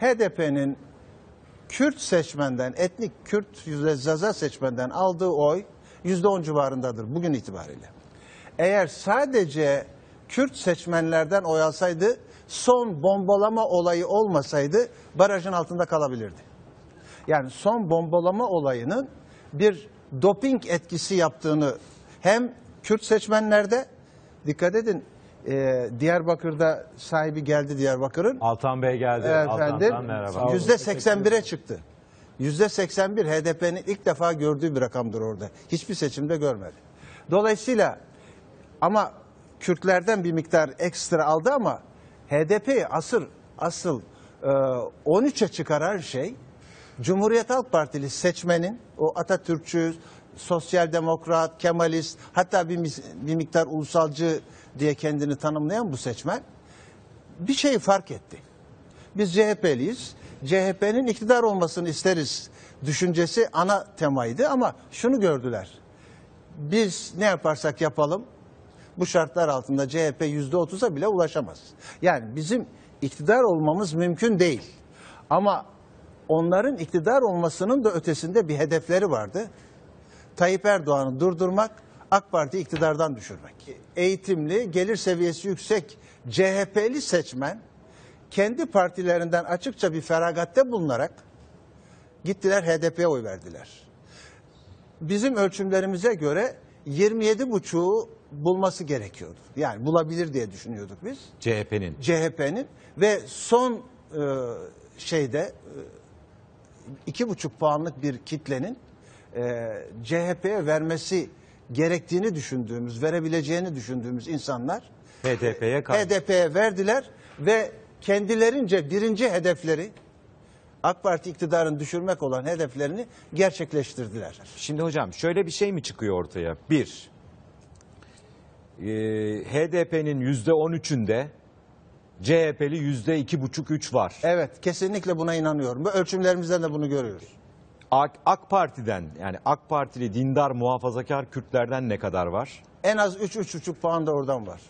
HDP'nin Kürt seçmenden, etnik Kürt ve Zaza seçmenden aldığı oy %10 civarındadır bugün itibariyle. Eğer sadece Kürt seçmenlerden oy alsaydı, son bombalama olayı olmasaydı barajın altında kalabilirdi. Yani son bombalama olayının bir doping etkisi yaptığını hem Kürt seçmenlerde dikkat edin e, Diyarbakır'da sahibi geldi Diyarbakır'ın Altan Bey geldi. efendim Altan'dan merhaba. yüzde 81'e çıktı. Yüzde 81 HDP'nin ilk defa gördüğü bir rakamdır orada. Hiçbir seçimde görmedi. Dolayısıyla ama Kürtlerden bir miktar ekstra aldı ama HDP'yi asıl asıl e, 13'e çıkaran şey Cumhuriyet Halk Partili seçmenin o Atatürkçü, sosyal demokrat, kemalist hatta bir, bir miktar ulusalcı diye kendini tanımlayan bu seçmen bir şeyi fark etti. Biz CHP'liyiz. CHP'nin iktidar olmasını isteriz düşüncesi ana temaydı ama şunu gördüler. Biz ne yaparsak yapalım bu şartlar altında CHP yüzde otuza bile ulaşamaz. Yani bizim iktidar olmamız mümkün değil. Ama onların iktidar olmasının da ötesinde bir hedefleri vardı. Tayyip Erdoğan'ı durdurmak, AK Parti iktidardan düşürmek. Eğitimli, gelir seviyesi yüksek CHP'li seçmen kendi partilerinden açıkça bir feragatte bulunarak gittiler HDP'ye oy verdiler. Bizim ölçümlerimize göre 27,5'u bulması gerekiyordu. Yani bulabilir diye düşünüyorduk biz. CHP'nin. CHP'nin ve son e, şeyde e, iki buçuk puanlık bir kitlenin e, CHP'ye vermesi gerektiğini düşündüğümüz, verebileceğini düşündüğümüz insanlar HDP'ye. HDP'ye verdiler ve kendilerince birinci hedefleri AK Parti iktidarını düşürmek olan hedeflerini gerçekleştirdiler. Şimdi hocam şöyle bir şey mi çıkıyor ortaya? Bir, e, HDP'nin yüzde on üçünde CHP'li yüzde iki buçuk üç var. Evet, kesinlikle buna inanıyorum. Bu ölçümlerimizden de bunu görüyoruz. AK, AK Parti'den yani AK Partili dindar muhafazakar Kürtlerden ne kadar var? En az 3-3,5 puan da oradan var.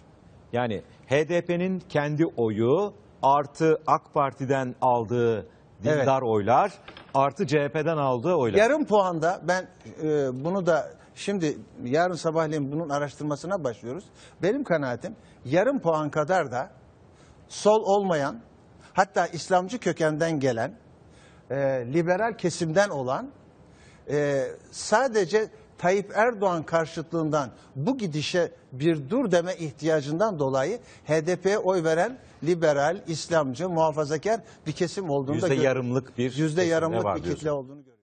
Yani HDP'nin kendi oyu artı AK Parti'den aldığı dindar oylar artı CHP'den aldığı oylar. Yarım puanda ben e, bunu da şimdi yarın sabahleyin bunun araştırmasına başlıyoruz. Benim kanaatim yarım puan kadar da sol olmayan hatta İslamcı kökenden gelen e, liberal kesimden olan e, sadece Tayyip Erdoğan karşıtlığından bu gidişe bir dur deme ihtiyacından dolayı HDP'ye oy veren liberal, İslamcı, muhafazakar bir kesim olduğunu da Yüzde gör- yarımlık bir yüzde yarımlık bir kitle olduğunu görüyoruz.